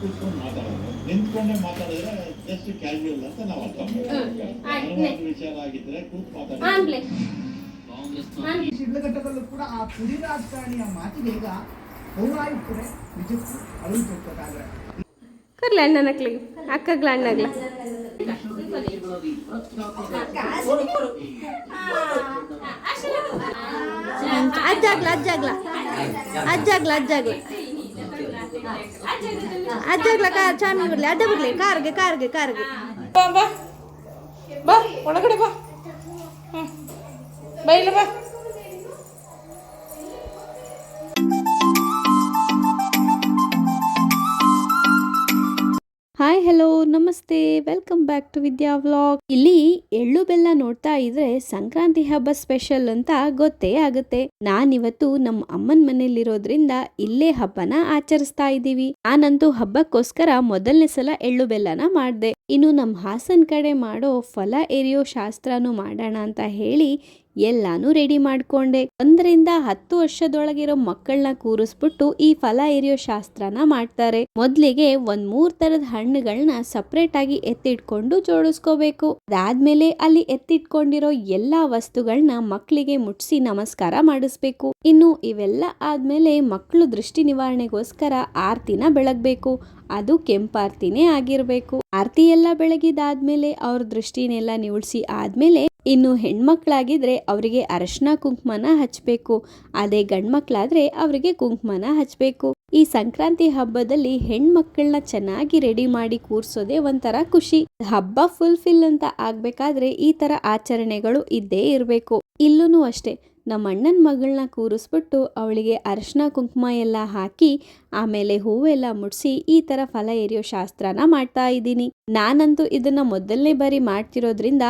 ಕೂತ್ಕೊಂಡು ಮಾತಾಡೋದು. ನಿಂತ್ಕೊಂಡೆ ಮಾತಾಡಿದ್ರೆ ಜಸ್ಟ್ ಕ್ಯಾಶುವಲ್ ಅಂತ ನಾವು ಅರ್ಥ ಮಾಡ್ತೀವಿ. ವಿಚಾರ ಆಗಿದ್ರೆ ಕೂತ್ ಮಾತಾಡಿ. ಶಿಡ್ಲಘಟ್ಟದಲ್ಲೂ ಕೂಡ ಆ ಪುರಿ ರಾಜಕಾರಣಿಯ ಮಾತಿಗೆ ಈಗ ಪೌರಾಯುಕ್ತರೆ ನಿಜಕ್ಕೂ ಅಳುತ್ತಿರ್ಬೇಕಾದ್ರೆ ಕರ್ಲ ಅಣ್ಣ ನಕ್ಲಿಗೆ ಅಕ್ಕಗ್ಲ ಅಣ್ಣಗ್ಲ ಅಜ್ಜಾಗ್ಲ ಅಜ್ಜಾಗ್ಲ ಅಜ್ಜಾಗ್ಲ ಅಜ್ಜಾಗ್ಲ அச்சாக்கல கா சாமி ஊர்ல அட்ட ஊர்ல கா இருக்கு கா இருக்கு கா இருக்கு. பா பா பா உனக்கட பா பையில பா ನಮಸ್ತೆ welcome back to Vidya vlog ಇಲ್ಲಿ ಎಳ್ಳು ಬೆಲ್ಲ ನೋಡ್ತಾ ಇದ್ರೆ ಸಂಕ್ರಾಂತಿ ಹಬ್ಬ ಸ್ಪೆಷಲ್ ಅಂತ ಗೊತ್ತೇ ಆಗುತ್ತೆ. ನಾನಿವತ್ತು ನಮ್ಮ ಅಮ್ಮನ ಮನೆಯಲ್ಲಿರೋದ್ರಿಂದ ಇಲ್ಲೇ ಹಬ್ಬನ ಆಚರಿಸ್ತಾ ಇದ್ದೀವಿ. ನಾನಂತೂ ಹಬ್ಬಕ್ಕೋಸ್ಕರ ಮೊದಲನೇ ಸಲ ಎಳ್ಳು ಬೆಲ್ಲನ ಮಾಡ್ದೆ. ಇನ್ನು ನಮ್ಮ ಹಾಸನ್ ಕಡೆ ಮಾಡೋ ಫಲ ಎರಿಯೋ ಶಾಸ್ತ್ರನೂ ಮಾಡೋಣ ಅಂತ ಹೇಳಿ ಎಲ್ಲಾನು ರೆಡಿ ಮಾಡ್ಕೊಂಡೆ. ಒಂದರಿಂದ ಹತ್ತು ವರ್ಷದೊಳಗಿರೋ ಮಕ್ಕಳನ್ನ ಕೂರಿಸ್ಬಿಟ್ಟು ಈ ಫಲ ಎರಿಯೋ ಶಾಸ್ತ್ರನ ಮಾಡ್ತಾರೆ. ಮೊದ್ಲಿಗೆ ಒಂದ್ ಮೂರ್ ತರದ ಹಣ್ಣುಗಳನ್ನ ಸಪ್ರೇಟ್ ಆಗಿ ಎತ್ತಿಟ್ಕೊಂಡು ಜೋಡಿಸ್ಕೋಬೇಕು. ಅದಾದ್ಮೇಲೆ ಅಲ್ಲಿ ಎತ್ತಿಟ್ಕೊಂಡಿರೋ ಎಲ್ಲಾ ವಸ್ತುಗಳನ್ನ ಮಕ್ಕಳಿಗೆ ಮುಟ್ಸಿ ನಮಸ್ಕಾರ ಮಾಡಿಸ್ಬೇಕು. ಇನ್ನು ಇವೆಲ್ಲ ಆದ್ಮೇಲೆ ಮಕ್ಕಳು ದೃಷ್ಟಿ ನಿವಾರಣೆಗೋಸ್ಕರ ಆರ್ತಿನ ಬೆಳಗ್ಬೇಕು. ಅದು ಕೆಂಪಾರ್ತಿನೇ ಆಗಿರ್ಬೇಕು. ಆರ್ತಿ ಎಲ್ಲ ಬೆಳಗಿದಾದ್ಮೇಲೆ ಅವ್ರ ದೃಷ್ಟಿನೆಲ್ಲ ನಿವಳ್ಸಿ ಆದ್ಮೇಲೆ ಇನ್ನು ಹೆಣ್ಮಕ್ಳಾಗಿದ್ರೆ ಅವರಿಗೆ ಅರಶಿನ ಕುಂಕುಮನ ಹಚ್ಚಬೇಕು ಅದೇ ಗಂಡ್ಮಕ್ಳಾದರೆ ಅವರಿಗೆ ಕುಂಕುಮನ ಹಚ್ಚಬೇಕು ಈ ಸಂಕ್ರಾಂತಿ ಹಬ್ಬದಲ್ಲಿ ಹೆಣ್ಮಕ್ಳನ್ನ ಚೆನ್ನಾಗಿ ರೆಡಿ ಮಾಡಿ ಕೂರ್ಸೋದೇ ಒಂಥರ ಖುಷಿ. ಹಬ್ಬ ಫುಲ್ಫಿಲ್ ಅಂತ ಆಗ್ಬೇಕಾದ್ರೆ ಈ ತರ ಆಚರಣೆಗಳು ಇದ್ದೇ ಇರಬೇಕು. ಇಲ್ಲೂ ಅಷ್ಟೇ ನಮ್ಮ ಅಣ್ಣನ ಮಗಳನ್ನ ಕೂರಿಸ್ಬಿಟ್ಟು ಅವಳಿಗೆ ಅರಶಿನ ಕುಂಕುಮ ಎಲ್ಲ ಹಾಕಿ ಆಮೇಲೆ ಹೂವೆಲ್ಲ ಮುಡ್ಸಿ ಈ ತರ ಫಲ ಎರಿಯೋ ಶಾಸ್ತ್ರನ ಮಾಡ್ತಾ ಇದ್ದೀನಿ. ನಾನಂತೂ ಇದನ್ನ ಮೊದಲನೇ ಬಾರಿ ಮಾಡ್ತಿರೋದ್ರಿಂದ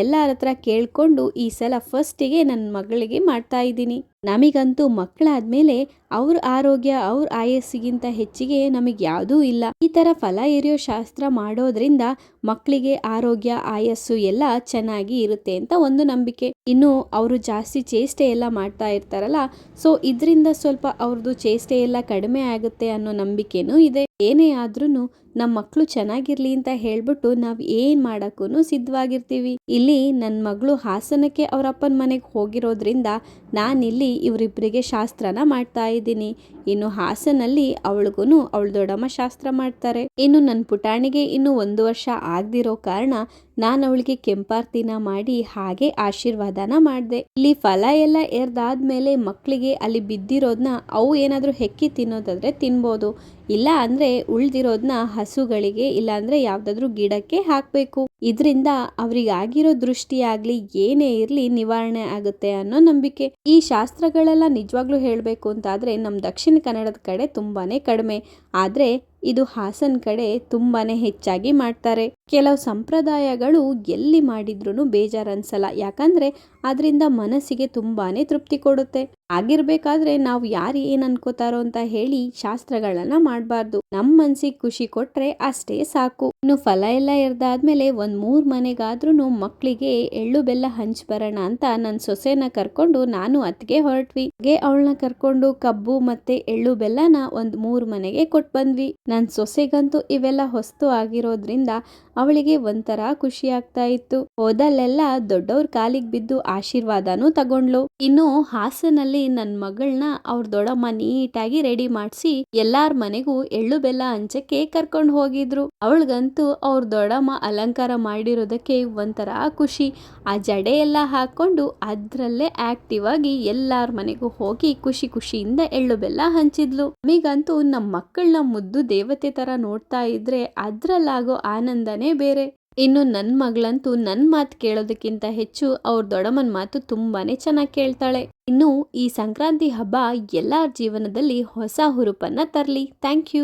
ಎಲ್ಲರ ಹತ್ರ ಕೇಳ್ಕೊಂಡು ಈ ಸಲ ಫಸ್ಟಿಗೆ ನನ್ನ ಮಗಳಿಗೆ ಮಾಡ್ತಾ ಇದ್ದೀನಿ. ನಮಿಗಂತೂ ಮಕ್ಕಳಾದ್ಮೇಲೆ ಅವ್ರ ಆರೋಗ್ಯ, ಅವ್ರ ಆಯಸ್ಸಿಗಿಂತ ಹೆಚ್ಚಿಗೆ ನಮಗೆ ಯಾವುದೂ ಇಲ್ಲ. ಈ ತರ ಫಲ ಎರಿಯೋ ಶಾಸ್ತ್ರ ಮಾಡೋದ್ರಿಂದ ಮಕ್ಕಳಿಗೆ ಆರೋಗ್ಯ, ಆಯಸ್ಸು ಎಲ್ಲ ಚೆನ್ನಾಗಿ ಇರುತ್ತೆ ಅಂತ ಒಂದು ನಂಬಿಕೆ. ಇನ್ನು ಅವರು ಜಾಸ್ತಿ ಚೇಷ್ಟೆ ಎಲ್ಲ ಮಾಡ್ತಾ ಇರ್ತಾರಲ್ಲ, ಸೊ ಇದರಿಂದ ಸ್ವಲ್ಪ ಅವ್ರದ್ದು ಚೇಷ್ಟೆ ಎಲ್ಲ ಕಡಿಮೆ ಆಗುತ್ತೆ ಅನ್ನೋ ನಂಬಿಕೆನೂ ಇದೆ. ಏನೇ ಆದ್ರೂ ನಮ್ಮ ಮಕ್ಕಳು ಚೆನ್ನಾಗಿರ್ಲಿ ಅಂತ ಹೇಳ್ಬಿಟ್ಟು ನಾವ್ ಏನ್ ಮಾಡಕ್ಕೂ ಸಿದ್ಧವಾಗಿರ್ತೀವಿ. ಇಲ್ಲಿ ನನ್ನ ಮಗಳು ಹಾಸನಕ್ಕೆ ಅವ್ರಪ್ಪನ ಮನೆಗೆ ಹೋಗಿರೋದ್ರಿಂದ ನಾನಿಲ್ಲಿ ಇವರಿಬ್ಬರಿಗೆ ಶಾಸ್ತ್ರನ ಮಾಡ್ತಾ ಇದ್ದೀನಿ. ಇನ್ನು ಹಾಸನಲ್ಲಿ ಅವಳಿಗೂ ಅವಳ ದೊಡ್ಡಮ್ಮ ಶಾಸ್ತ್ರ ಮಾಡ್ತಾರೆ. ಇನ್ನು ನನ್ನ ಪುಟಾಣಿಗೆ ಇನ್ನು ಒಂದು ವರ್ಷ ಆಗ್ದಿರೋ ಕಾರಣ ನಾನು ಅವಳಿಗೆ ಕೆಂಪಾರ್ತಿನ ಮಾಡಿ ಹಾಗೆ ಆಶೀರ್ವಾದನ ಮಾಡಿದೆ. ಇಲ್ಲಿ ಫಲ ಎಲ್ಲ ಎರ್ದಾದ್ಮೇಲೆ ಮಕ್ಕಳಿಗೆ ಅಲ್ಲಿ ಬಿದ್ದಿರೋದನ್ನ ಅವು ಏನಾದರೂ ಹೆಕ್ಕಿ ತಿನ್ನೋದಾದ್ರೆ ತಿನ್ಬೋದು. ಇಲ್ಲ ಅಂದ್ರೆ ಉಳ್ದಿರೋದನ್ನ ಹಸುಗಳಿಗೆ, ಇಲ್ಲ ಅಂದ್ರೆ ಯಾವ್ದಾದ್ರು ಗಿಡಕ್ಕೆ ಹಾಕ್ಬೇಕು. ಇದರಿಂದ ಅವ್ರಿಗೆ ಆಗಿರೋ ದೃಷ್ಟಿ ಆಗ್ಲಿ ಏನೇ ಇರ್ಲಿ ನಿವಾರಣೆ ಆಗುತ್ತೆ ಅನ್ನೋ ನಂಬಿಕೆ. ಈ ಶಾಸ್ತ್ರಗಳೆಲ್ಲ ನಿಜವಾಗ್ಲೂ ಹೇಳಬೇಕು ಅಂತಾದ್ರೆ ನಮ್ ದಕ್ಷಿಣ ಕನ್ನಡದ ಕಡೆ ತುಂಬಾನೇ ಕಡಿಮೆ. ಆದ್ರೆ ಇದು ಹಾಸನ್ ಕಡೆ ತುಂಬಾನೇ ಹೆಚ್ಚಾಗಿ ಮಾಡ್ತಾರೆ. ಕೆಲವು ಸಂಪ್ರದಾಯಗಳು ಎಲ್ಲಿ ಮಾಡಿದ್ರೂ ಬೇಜಾರ್ ಅನ್ಸಲ್ಲ ಯಾಕಂದ್ರೆ ಅದರಿಂದ ಮನಸ್ಸಿಗೆ ತುಂಬಾನೇ ತೃಪ್ತಿ ಕೊಡುತ್ತೆ. ಆಗಿರ್ಬೇಕಾದ್ರೆ ನಾವು ಯಾರು ಏನ್ ಅನ್ಕೋತಾರೋ ಅಂತ ಹೇಳಿ ಶಾಸ್ತ್ರಗಳನ್ನ ಮಾಡಬಾರ್ದು. ನಮ್ಮ ಮನ್ಸಿಗೆ ಖುಷಿ ಕೊಟ್ರೆ ಅಷ್ಟೇ ಸಾಕು. ಇನ್ನು ಫಲ ಎಲ್ಲ ಇರ್ದಾದ್ಮೇಲೆ ಒಂದ್ ಮೂರ್ ಮನೆಗಾದ್ರೂ ಮಕ್ಕಳಿಗೆ ಎಳ್ಳು ಬೆಲ್ಲ ಹಂಚ್ ಬರೋಣ ಅಂತ ನನ್ ಸೊಸೆನ ಕರ್ಕೊಂಡು ನಾನು ಅತ್ಗೆ ಹೊರಟ್ವಿ. ಹಾಗೆ ಅವಳನ್ನ ಕರ್ಕೊಂಡು ಕಬ್ಬು ಮತ್ತೆ ಎಳ್ಳು ಬೆಲ್ಲನ ಒಂದ್ ಮೂರ್ ಮನೆಗೆ ಕೊಟ್ ಬಂದ್ವಿ. ನನ್ ಸೊಸೆಗಂತೂ ಇವೆಲ್ಲ ಹೊಸ್ತು ಆಗಿರೋದ್ರಿಂದ ಅವಳಿಗೆ ಒಂಥರ ಖುಷಿ ಆಗ್ತಾ ಇತ್ತು. ಹೋದಲ್ಲೆಲ್ಲ ದೊಡ್ಡವ್ರ ಕಾಲಿಗೆ ಬಿದ್ದು ಆಶೀರ್ವಾದನೂ ತಗೊಂಡ್ಲು ಇನ್ನು ಹಾಸನಲ್ಲಿ ನನ್ ಮಗಳನ್ನ ಅವ್ರ ದೊಡ್ಡಮ್ಮ ನೀಟಾಗಿ ರೆಡಿ ಮಾಡಿಸಿ ಎಲ್ಲಾರ ಮನೆಗೂ ಎಳ್ಳು ಬೆಲ್ಲ ಹಂಚಕ್ಕೆ ಕರ್ಕೊಂಡು ಹೋಗಿದ್ರು. ಅವಳಿಗಂತೂ ಅವ್ರ ದೊಡ್ಡಮ್ಮ ಅಲಂಕಾರ ಮಾಡಿರೋದಕ್ಕೆ ಒಂಥರ ಖುಷಿ. ಆ ಜಡೆ ಎಲ್ಲ ಹಾಕೊಂಡು ಅದ್ರಲ್ಲೇ ಆಕ್ಟಿವ್ ಆಗಿ ಎಲ್ಲಾರ ಮನೆಗೂ ಹೋಗಿ ಖುಷಿ ಖುಷಿಯಿಂದ ಎಳ್ಳು ಬೆಲ್ಲ ಹಂಚಿದ್ಲು. ನಮಗಂತೂ ನಮ್ಮ ಮಕ್ಕಳನ್ನ ಮುದ್ದು ದೇವತೆ ತರ ನೋಡ್ತಾ ಇದ್ರೆ ಅದ್ರಲ್ಲಾಗೋ ಆನಂದನೇ ಬೇರೆ. ಇನ್ನು ನನ್ನ ಮಗಳಂತೂ ನನ್ನ ಮಾತು ಕೇಳೋದಕ್ಕಿಂತ ಹೆಚ್ಚು ಅವ್ರ ದೊಡ್ಡಮ್ಮನ ಮಾತು ತುಂಬಾನೇ ಚೆನ್ನಾಗಿ ಕೇಳ್ತಾಳೆ. ಇನ್ನು ಈ ಸಂಕ್ರಾಂತಿ ಹಬ್ಬ ಎಲ್ಲರ ಜೀವನದಲ್ಲಿ ಹೊಸ ಹುರುಪನ್ನ ತರಲಿ. Thank you.